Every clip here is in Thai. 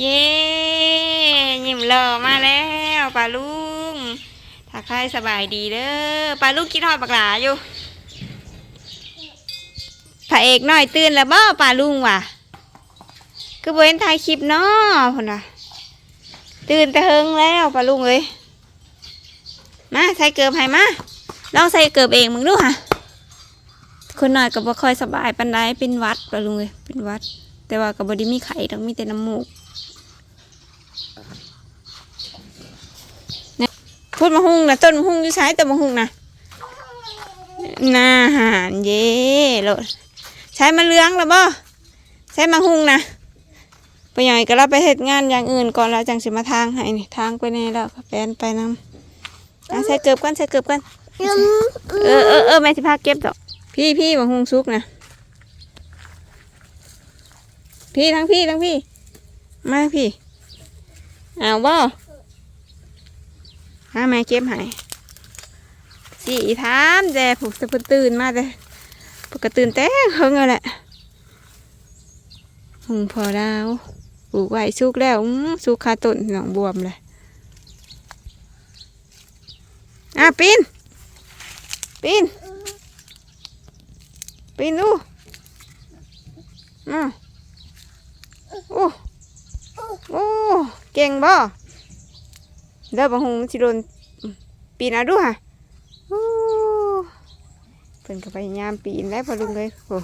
เย้ยิ้มหล่อมาแล้วปลาลุงถ้าใครสบายดีเด้อปลาลุงคิดทอดปลาหลาอยู่พระเอกน้อยตื่นแล้วบ่ปลาลุงว่ะคือบ่เห็นถ่ายคลิปเนาะพุ่นว่ะตื่นแต่เฮิงแล้วปลาลุงเอ้ยมาใส่เกือบให้มาลองใส่เกือบเองมึงดูค่ะคนน้อยก็บ่ค่อยสบายปานใดเป็นวัดปลาลุงเอ้ยเป็นวัด แต่ว่าก็บ่ได้มีไข่ดอกมีแต่น้ำมูกพูดมาหุงนะต้นมะหุงอยู่ใช้ต้นมะหุงนะนาหารเย่โลดใช้มาเลี้ยงแล้วบ่ใช้มาหุงนะไปหน่อยก็เราไปเหตุงานอย่างอื่นก่อนแล้วจังสิมาทางให้นี่ทางไปแน่แล้วก็แปนไปนำอะใส่เกือบกันใส่เกือบกันเออเออเออแม่สิพาเก็บดอก พี่พี่มะหุงซุกนะ พี่ทั้งพี่ทั้งพี่ มาพี่เอาบ่หาแม่เก็บให้สีถามแต่ผูกจะพตื่นมาแต่ปกตื่นแต่เฮงเอาแหละหงพอดาวปลูกไว้สุกแล้วสุกคาต้นหนองบวมเลยอะปีนปีนปีนดูอะ โอ้โอ้เก่งบ่เด้อบางหงสิโดนปีนเอาดูค่ะโอ้เพิ่นก็พยายามปีนแล้วพอลุงเลยโอ้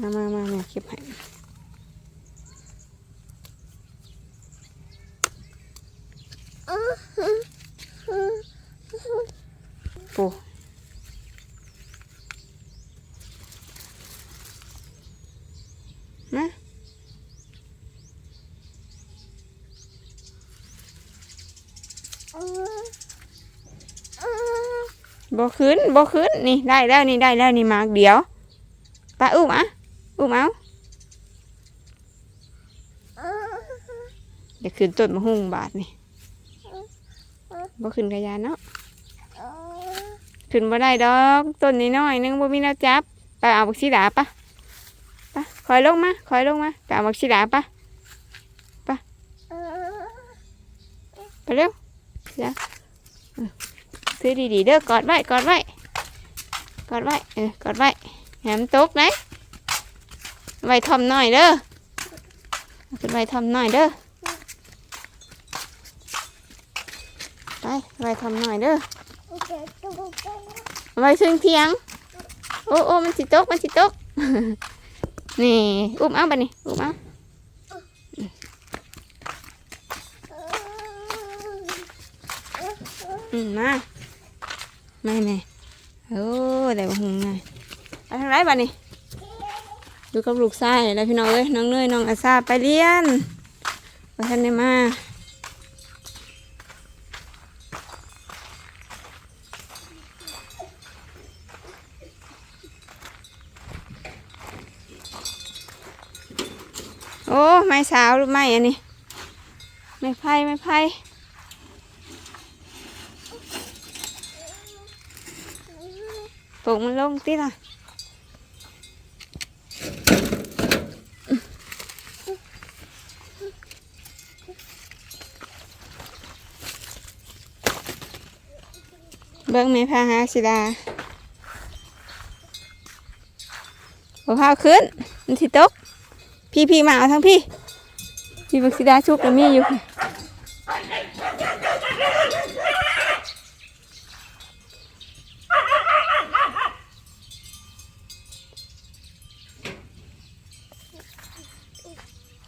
มามามาม่เก็บให้ปู นะ บ่ขึ้นบ่ขึ้นนี่ได้แล้วนี่ได้แล้วนี่มาเดี๋ยวป้าอุ้มอะอุ้มเอาเดี๋ยวขึ้นต้นมะฮุ่งบาทนี่บ่ขึ้นกระยานเนาะขึ้นบ่ได้ดอกต้นนี้น้อยนึงบ่มีแนวจับไปเอาบักสีดาปะไปคอยลงมาคอยลงมาไปเอาบักชีดาปะไปไปเร็วเดี๋ ซื้อดีๆเด้อกอดไว้กอดไว้กอดไว้เออกอดไว้แหมนตกไหนไว้ทอมหน่อยเด้อขึ้นไว้ทอมหน่อยเด้อไปไว้ทอมหน่อยเด้อไว้ซึ่งเทียงโอ้โอ้มันสิตกมันสิตกนี่อุ้มเอาไปนี่อุ้มเอาอืมมา มาแม่โอ้ได้บ่หุงไงไปทางไหนบ้านี่ดูกับลูกชายแล้วพี่น้องเอ้ยน้องเนยน้องอาซาไปเรียนว่าท่านได้มาโอ้ไม้สาวหรือไม้อันนี้ไม้ไผ่ไม้ไผ่ ปลูกมันลงติล่ะเบิ้งแม่พาหาสิดาบอกพาขึ้น มันสิตก พี่พี่มาเอาทั้งพี่ พี่บักสิดาชุบกับมีอยู่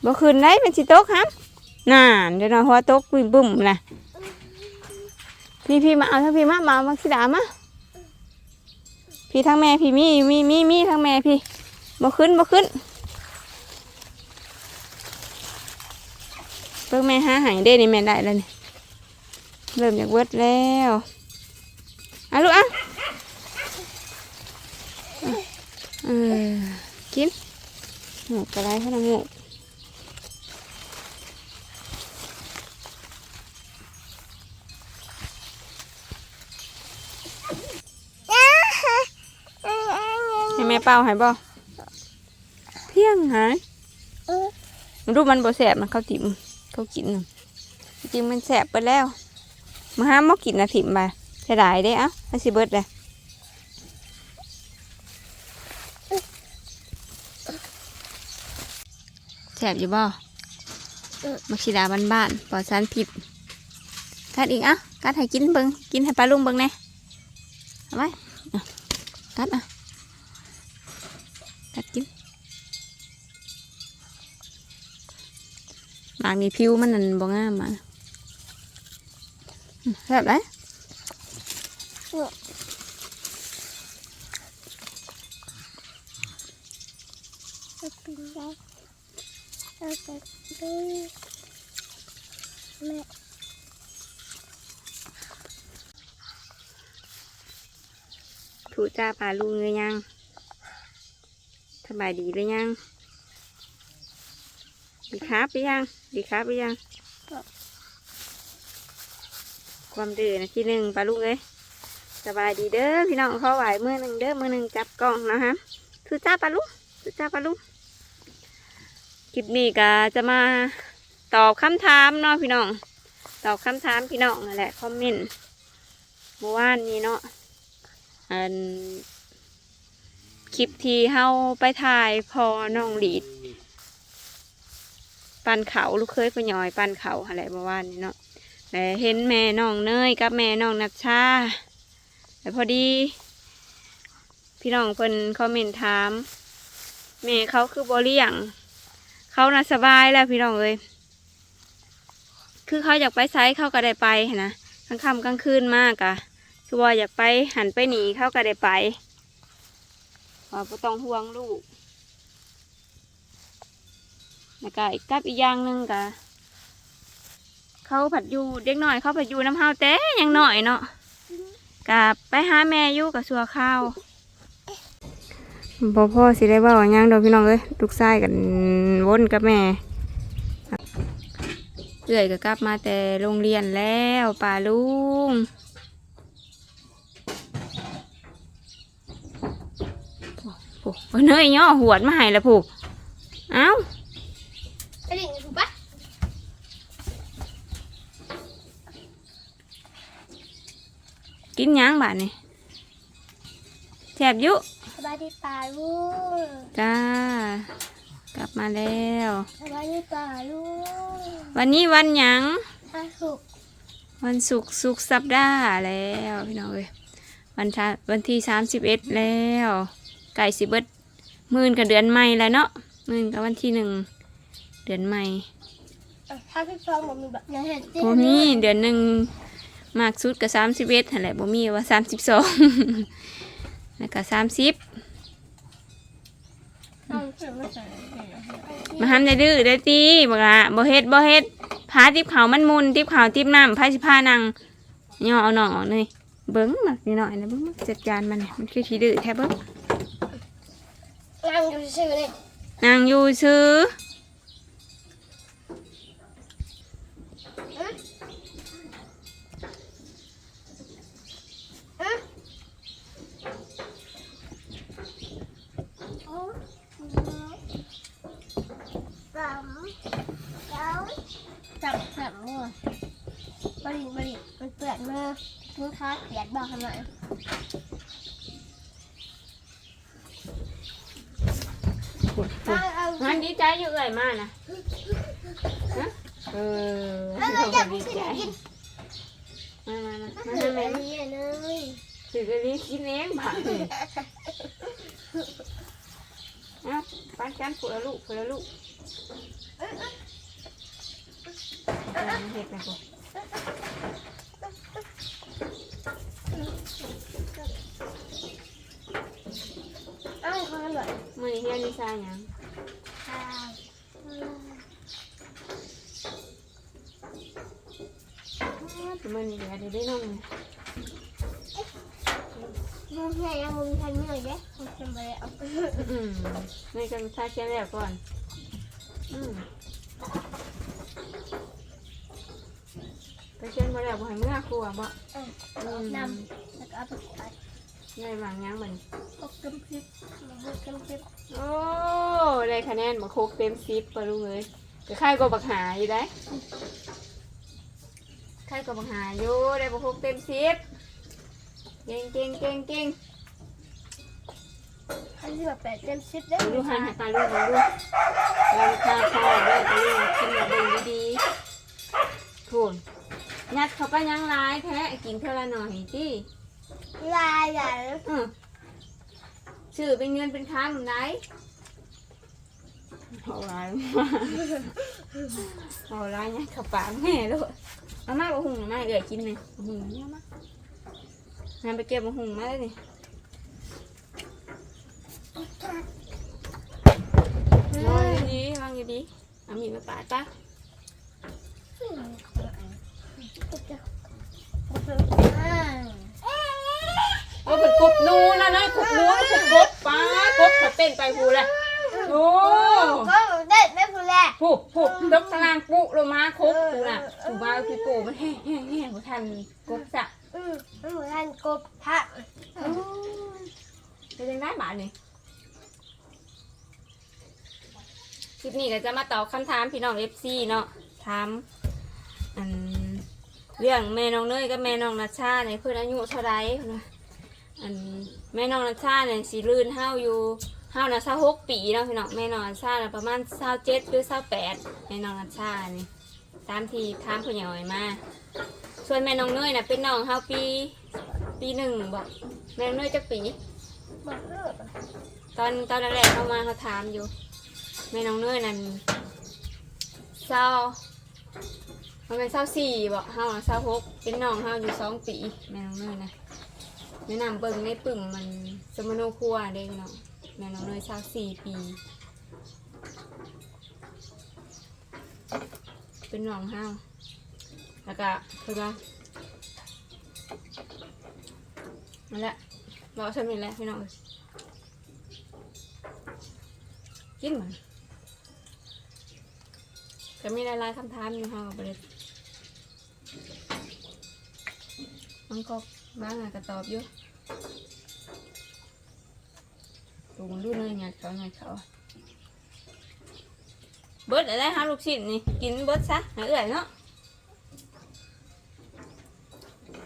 บ่ขึ้นได้มันสิตกครับน่านเดี๋ยวนอยหัวตกบุ้มบุ้มนะพี่พี่มาเอาทั้งพี่มามาเอาบักสิดามาพี่ทั้งแม่พี่มีมีมีมีทั้งแม่พี่บ่ขึ้นบ่ขึ้นเพิ่งแม่หาหายได้นี่แม่ได้แล้วนี่เริ่มจากเวิร์ดแล้วเอาลูกอะเออกินหมูกระไรขนา ดหมูม่เป่าให้บ่เพียงหายเออรูปมันบ่แสบมันเขาถิ่มเขากินน่ะจริงๆมันแสบไปแล้วมาห้ามมากินนะถิ่มไปเสียดายเด้เอ้าให้สิเบิดเลยแสบอยู่บ่มักชิดาบ้านๆปลอดสารพิษกัดอีกเอะกัดให้กินเบิงกินให้ปลาลุงเบิงแน่เอาไว้อะกัดอะ กัดกินหมากนี่ผิวมันนั่นบ่งามมาอืมแซ่บเลยจะเป็นไงเราจะดูแม่ถูจ้าปลาลุงเลยยังส บายดีเลยยัง ดีครับหรือยัง ดีครับหรือยัง ความดื้อนะที่หนึ่งปลาลุงเลยสบายดีเด้อพี่น้องเขาไหวมือหนึ่งเด้อมือหนึ่งจับกล้องนะฮะถูจ้าปลาลุงถูจ้าปลาลุงคลิปนี้ก็จะมาตอบคำถามเนาะพี่น้อง ตอบคำถามพี่น้องนั่นแหละคอมเมนต์เมื่อวานนี้เนาะอัน คลิปที่เฮาไปถ่ายพอน้องหลีด ปันเขาลูกเคยปย่อยปันเขาอะไรเมื่อวานนี้เนาะแต่เห็นแม่น้องเนยกับแม่น้องนัชชาแต่พอดี พี่น้องเพิ่นคอมเมนต์ถามแม่เขาคือบเลี้ยงเขาน่ะสบายแล้วพี่น้องเลยคือเขาอยากไปไซส์เขาก็ได้ไปหั้นนะกลางค่ำกลางคืนมากอะคือว่าอยากไปหันไปหนีเขาก็ได้ไป ว่าบ่ต้องห่วงลูกแล้วก็อีกกับอีกอย่างหนึ่งกะเขาผัดอยู่เด็กหน่อยเขาผัดอยู่น้ำเฮาวแต่ยังหน่อยเนาะกับไปหาแม่อยู่กับสัวข้าวบอพ่อสิได้เว่าหยังดอกพี่น้องเอ้ยลูกชายกันวนกับแม่เอื่อยก็กลับมาแต่โรงเรียนแล้วป่าลุง โอ้โหเนยย่อหวดมาให้ละผูกเอ้าไปดิ่งถูกปะกินหยังบาดนี่แสบอยุสบายดีป่าลูกจ้ากลับมาแล้ว สบายดีป่าลูกวันนี้วันหยัง ถ้าสุกวันศุกร์ศุกร์สัปดาห์แล้วพี่น้องเอ้ยวันทวันที่สามสิบเอ็ดแล้วไก่สิเบิด มื่นกับเดือนใหม่แล้วเนาะหมื่นกับวันที่หนึ่งเดือนใหม่ถ้าพี่ฟองบอกมีแบบยังเห็นจริงบ่มีเดือนหนึ่งมากสุดกับสามสิบเอ็ดนั่นแหละบ่มีว่าสามสิบสองแล้วก็สามสิบน้องเสือมาใส่มาทำได้ดื้อได้ตีบอกละบ่เฮ็ดบ่เฮ็ดพาติบเขาวมันมุนติบเขาวติบน้ำพาสิพานังย่อเอาหน่องออกเลยเบิ้งมานิดหน่อยนะเบิ้งมาจัดการมันเนี่ยมันคือขี้ดื้อแท้เบิ้ง นั่งอยู่ชื่อเลยนางอยู่ซื้อโอ้สามเก้าจับจับมือบริบริมันเปื่อนมือมือค้าเปียกบอกทำไม งานดี ใจอยู่เอ่ยมากนะฮะเออดีใจมามามามันมาทำไมแบบมาเลยถือกระดิ่งกินเองบ้าเลยเอาปันกันผูละลูกผูละลูกเอาเห็ดนะพวกอ้าวเขาแบบมือนี้เฮียนิชาหยัง ข้าวมือนี้เดี๋ยวได้น้องมึงแค่ยังมึงทันเมื่อยเด้มึงจะไปเอาอืมในกันชาเขียนแล้วก่อน อืมไปเขียนมาแล้วบ่ให้เมื่อครัวบ่อืมนำแล้วก็เอาไปขายได้บางยังมันก็กำพริบมันก็กำพริบโอ้ ได้คะแนนมาโคกเต็มซิปปะลุงเลยก็ค่ายก็บักหาอยู่ได้ค่ายก็บักหาอยู่ได้มาโคกเต็มซิปเก่งเก่งเก่งเก่งอันที่แบบแปดเต็มสิบได้ดูหันให้ปลาลูกดูดูลำคาคอด้วยปลาลูกกินแบบดีดีๆถูนยัดเข้าไปยังร้ายแท้กินเท่าละหน่อยที่ลายใหญ่อือชื่อเป็นเงินเป็นคำไหน เอาร้ายมากเอาร้ายยัดเข้าปากแม่ลูกเอามาบะหุงมาเดี๋ยกินเลยบะหุงเนี่ยมางานไปเก็บบะหุงมาเลยนี่นอนดีวางดีเอามีดมาปาดปะเอาเป็นกบนูนะนะกบนูกบกบป้ากบถ้าเต้นไปพูเลย โอ้ก็ได้ไม่พูดแลผูกผูกดกตารางปุลงมาครบปูน่ะถูมาคือโกมันแห้งแห้งแห้งบ่ทันกบสะอืมไม่เหมือนกันกบพระเป็นยังไงบ้านนี่คลิปนี้ก็จะมาตอบคำถามพี่น้องเอฟซีเนาะถามอันเรื่องแม่น้องเนยกับแม่น้องนัชชาเนี่ยเพื่อนอายุเท่าไรอันแม่น้องนัชชาเนี่ยสีลื่นเฮาอยู่ เฮานะเศร้าหกปีเนาะพี่น้องแม่นอนัชชาน่ะประมาณเศร้าเจ็ดหรือเศร้าแปดแม่น้องนัชชานี่ตามที่ถามผู้ใหญ่มาส่วนแม่น้องเนยน่ะเป็นน้องเฮาปี ปีหนึ่งบอกแม่น้องเนยจะปี บอกเลิกตอนตอนแรกๆเข้ามาเขาถามอยู่แม่น้องเนยนั่นเศร้ามันเป็นเศร้าสี่บอกเฮาน่ะเศร้าหกเป็นน้องเฮาอยู่สองปีแม่น้องเนยนะแนะนำเบิ่งในปึ่งมันสมโนครัวเด้พี่น้อง แม่น้องเนยเศร้าสี่ปี เป็นน้องเฮาแล้วก็คือว่านั่นแหละบอกฉันนี่แหละพี่น้องกินมันก็มีหลายๆคำถามอยู่ห้องกับเลยมันก็บ้างอะก็ตอบอยู่ ดูมันดูเนยงัดเขางัดเขาเบิดอะไรฮะลูกชิ้นนี่กินเบิดซะหาเอื่อยเนาะ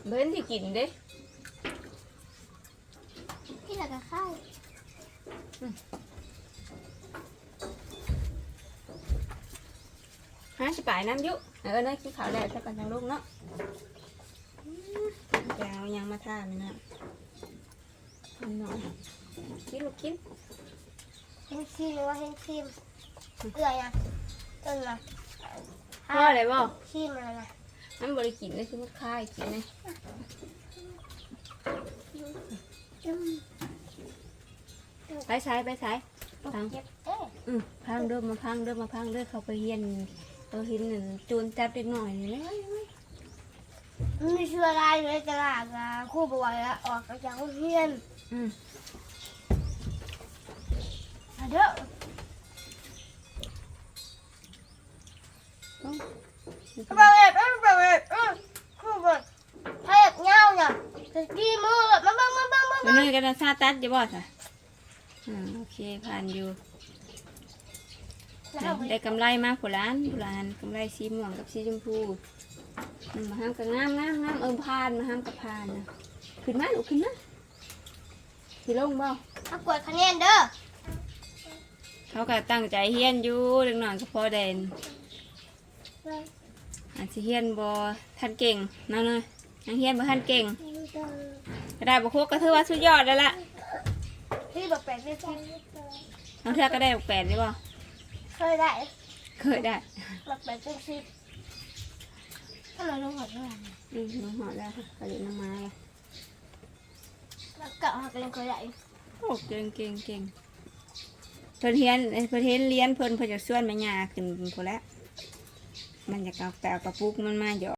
เบิดที่กินเด้ที่ไหนก็เข้าฮะสิไปน้ำอยุเออเนยกินข้าวแล้วสักกันยังลูกเนาะอืมจะเอายังมาท่าไหมนะ อันหน่อยกินลูกกินเห็นครีมหรือว่าเห็นครีมเอื่อยนะต้นนะพ่ออะไรบ่ครีมอะไรนะมันบริกินเลยคือมันคายกินเลยไปใช้ไปใช้ทางเจ็บเอ๊ะอืมพังเด้อมาพังเด้อมาพังเด้อเขาไปเฮียนเขาเห็นหนึ่งจูนจับเด็กหน่อยนี่เลย มันมีเชื้อราอยู่ในตลาดนะครู่บอกว่าออกจากโรงเรียนอืมมาเด้อเอาเปิดเปิดเปิดเปิดครู่บอกให้แบบเงาเนี่ยจะกี้มือมาบ้างมาบ้างมามันนี่กันซาตัดจะบ่จ้ะอ่าโอเคผ่านอยู่แล้วได้กำไรมาผู้ล้านผู้ล้านกำไรสีม่วงกับสีชมพู อืมมาห้ามกับงามงามงามเอิมพานมาห้ามกับพานนะขึ้นมาลูกขึ้นมาสิลงบ่ถ้ากดคะแนนเด้อเขาก็ตั้งใจเฮียนอยู่เด็กน้อยก็พอเด่นอาจสิเฮียนบ่ทันเก่งเนั่นเลยยังเฮียนบ่ทันเก่งก็ได้บ่ครบก็ถือว่าสุดยอดแล้วล่ะที่แบบแปดไม่คิดน้องเทือก็ได้แปดได้บ่เคยได้เคยได้แบบแปดเป็นสิบ ถ้าเราลงหัวเท่าไหร่อืมน้องหอดแล้วก็เรียนน้องไม้ละแล้วเก่าหักเลยเคยได้โอ้เก่งเก่งเก่งเพิ่นเฮียนเพิ่นเฮียนเรียนเพิ่นเพิ่นจะส่วนแม่ย่าขึ้นพุ่นแหล้วมันจะเอาแปลกระปุกมันมาหยอก